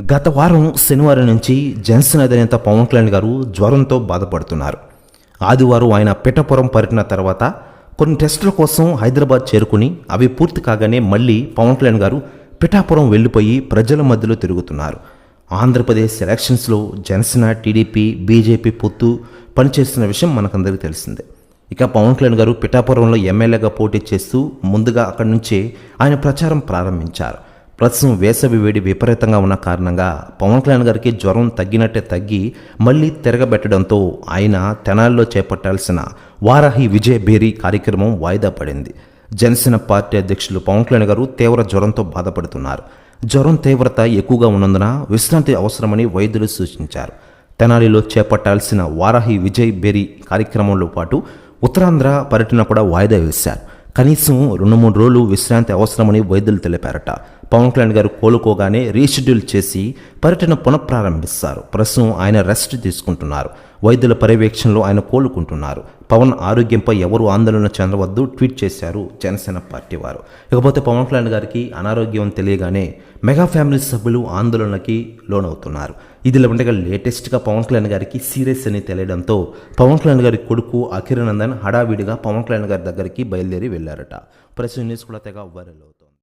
గత వారం శనివారం నుంచి జన్సన్ అధినేత పవన్ కళ్యాణ్ గారు జ్వరంతో బాధపడుతున్నారు. ఆదివారం ఆయన పిఠపురం పర్యటన తర్వాత కొన్ని టెస్టుల కోసం హైదరాబాద్ చేరుకుని అవి పూర్తి కాగానే మళ్ళీ పవన్ కళ్యాణ్ గారు పిఠాపురం వెళ్ళిపోయి ప్రజల మధ్యలో తిరుగుతున్నారు. ఆంధ్రప్రదేశ్ ఎలక్షన్స్లో జనసేన టీడీపీ బీజేపీ పొత్తు పనిచేస్తున్న విషయం మనకందరికీ తెలిసిందే. ఇక పవన్ కళ్యాణ్ గారు పిఠాపురంలో ఎమ్మెల్యేగా పోటీ చేస్తూ ముందుగా అక్కడి నుంచే ఆయన ప్రచారం ప్రారంభించారు. ప్రస్తుతం వేసవి వేడి విపరీతంగా ఉన్న కారణంగా పవన్ కళ్యాణ్ గారికి జ్వరం తగ్గినట్టే తగ్గి మళ్ళీ తిరగబెట్టడంతో ఆయన తెనాల్లో చేపట్టాల్సిన వారాహి విజయ్ బేరీ కార్యక్రమం వాయిదా పడింది. జనసేన పార్టీ అధ్యక్షులు పవన్ కళ్యాణ్ గారు తీవ్ర జ్వరంతో బాధపడుతున్నారు. జ్వరం తీవ్రత ఎక్కువగా ఉన్నందున విశ్రాంతి అవసరమని వైద్యులు సూచించారు. తెనాలిలో చేపట్టాల్సిన వారాహి విజయ్ బేరీ కార్యక్రమంలో పాటు ఉత్తరాంధ్ర పర్యటన కూడా వాయిదా వేశారు. కనీసం రెండు మూడు రోజులు విశ్రాంతి అవసరమని వైద్యులు తెలిపారట. పవన్ కళ్యాణ్ గారు కోలుకోగానే రీషెడ్యూల్ చేసి పర్యటన పునఃప్రారంభిస్తారు. ప్రస్తుతం ఆయన రెస్ట్ తీసుకుంటున్నారు. వైద్యుల పర్యవేక్షణలో ఆయన కోలుకుంటున్నారు. పవన్ ఆరోగ్యంపై ఎవరు ఆందోళన చెందవద్దు ట్వీట్ చేశారు జనసేన పార్టీ వారు. ఇకపోతే పవన్ కళ్యాణ్ గారికి అనారోగ్యం తెలియగానే మెగా ఫ్యామిలీ సభ్యులు ఆందోళనకి లోనవుతున్నారు. ఇదిలా ఉండగా లేటెస్ట్గా పవన్ కళ్యాణ్ గారికి సీరియస్ అని తెలియడంతో పవన్ కళ్యాణ్ గారి కొడుకు అఖిరనందన్ హడావిడిగా పవన్ కళ్యాణ్ గారి దగ్గరికి బయలుదేరి వెళ్ళారట. ప్రెస్ న్యూస్ కూడా తెగ వైరల్ అవుతుంది.